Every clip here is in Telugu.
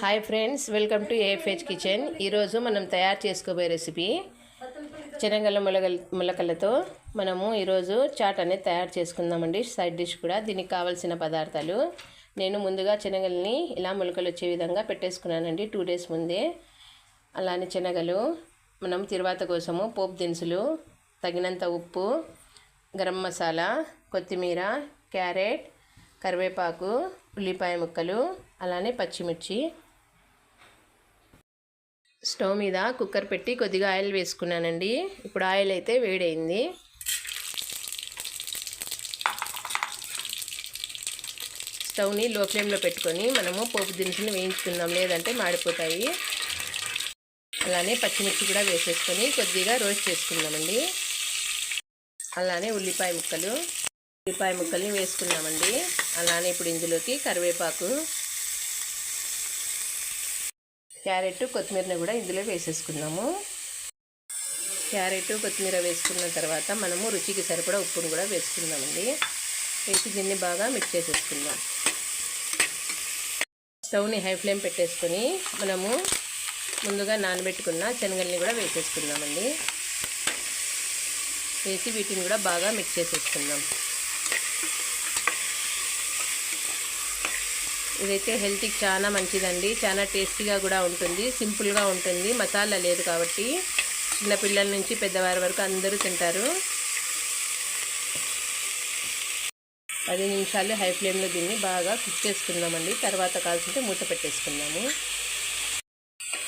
Hi friends welcome to AFH kitchen ఈరోజు మనం తయారు చేసుకోబోయే రెసిపీ శనగల ములగల మొలకలతో మనము ఈరోజు చాట్ అనేది తయారు చేసుకుందామండి. సైడ్ డిష్ కూడా దీనికి కావాల్సిన పదార్థాలు. నేను ముందుగా శనగల్ని ఇలా మొలకలు వచ్చే విధంగా పెట్టేసుకున్నానండి టూ డేస్ ముందే. అలానే శనగలు మనం తిరువాత కోసము పోపు దినుసులు తగినంత ఉప్పు గరం మసాలా కొత్తిమీర క్యారెట్ కరివేపాకు ఉల్లిపాయ ముక్కలు అలానే పచ్చిమిర్చి. స్టవ్ మీద కుక్కర్ పెట్టి కొద్దిగా ఆయిల్ వేసుకున్నానండి. ఇప్పుడు ఆయిల్ అయితే వేడైంది. స్టవ్ని లో ఫ్లేమ్లో పెట్టుకొని మనము పోపు దినుసులు వేయించుకుందాం లేదంటే మాడిపోతాయి. అలానే పచ్చిమిర్చి కూడా వేసేసుకొని కొద్దిగా రోస్ట్ చేసుకుందామండి. అలానే ఉల్లిపాయ ముక్కలు. ఉల్లిపాయ ముక్కల్ని వేసుకున్నామండి అలానే ఇప్పుడు ఇందులోకి కరివేపాకు క్యారెట్ కొత్తిమీరని కూడా ఇందులో వేసేసుకున్నాము క్యారెట్ కొత్తిమీర వేసుకున్న తర్వాత మనము రుచికి సరిపడా ఉప్పును కూడా వేసుకుందామండి. వేసి దీన్ని బాగా మిక్స్ చేసేసుకుందాం. స్టవ్ని హై ఫ్లేమ్ పెట్టేసుకొని మనము ముందుగా నానబెట్టుకున్న శనగల్ని కూడా వేసేసుకుందామండి. వేసి వీటిని కూడా బాగా మిక్స్ చేసేసుకుందాం. ఇదైతే హెల్త్కి చాలా మంచిదండి. చాలా టేస్టీగా కూడా ఉంటుంది. సింపుల్గా ఉంటుంది. మసాలా లేదు కాబట్టి చిన్నపిల్లల నుంచి పెద్దవారి వరకు అందరూ తింటారు. పది నిమిషాలు హై ఫ్లేమ్లో దీన్ని బాగా కుక్ చేసుకుందామండి. తర్వాత కాల్చుంటే మూత పెట్టేసుకుందాము.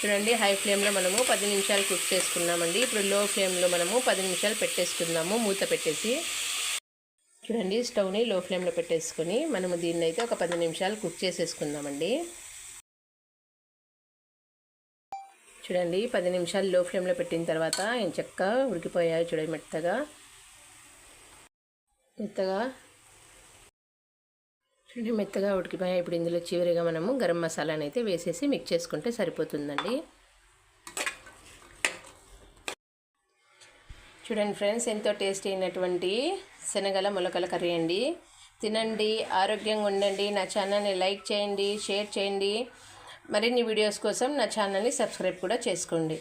చూడండి హై ఫ్లేమ్లో మనము పది నిమిషాలు కుక్ చేసుకున్నామండి. ఇప్పుడు లో ఫ్లేమ్లో మనము పది నిమిషాలు పెట్టేసుకుందాము. మూత పెట్టేసి చూడండి స్టవ్ని లో ఫ్లేమ్లో పెట్టేసుకొని మనము దీన్ని అయితే ఒక పది నిమిషాలు కుక్ చేసేసుకుందామండి. చూడండి పది నిమిషాలు లో ఫ్లేమ్లో పెట్టిన తర్వాత చెక్క ఉడికిపోయాయి చూడండి మెత్తగా. మెత్తగా. చూడండి మెత్తగా ఉడికిపోయాయి. ఇప్పుడు ఇందులో చివరిగా మనము గరం మసాలాని అయితే వేసేసి మిక్స్ చేసుకుంటే సరిపోతుందండి. చూడండి ఫ్రెండ్స్ ఎంతో టేస్టీ అయినటువంటి శనగల మొలకల కర్రీ అండి. తినండి ఆరోగ్యంగా ఉండండి. నా ఛానల్ని లైక్ చేయండి షేర్ చేయండి. మరిన్ని వీడియోస్ కోసం నా ఛానల్ని సబ్స్క్రైబ్ కూడా చేసుకోండి.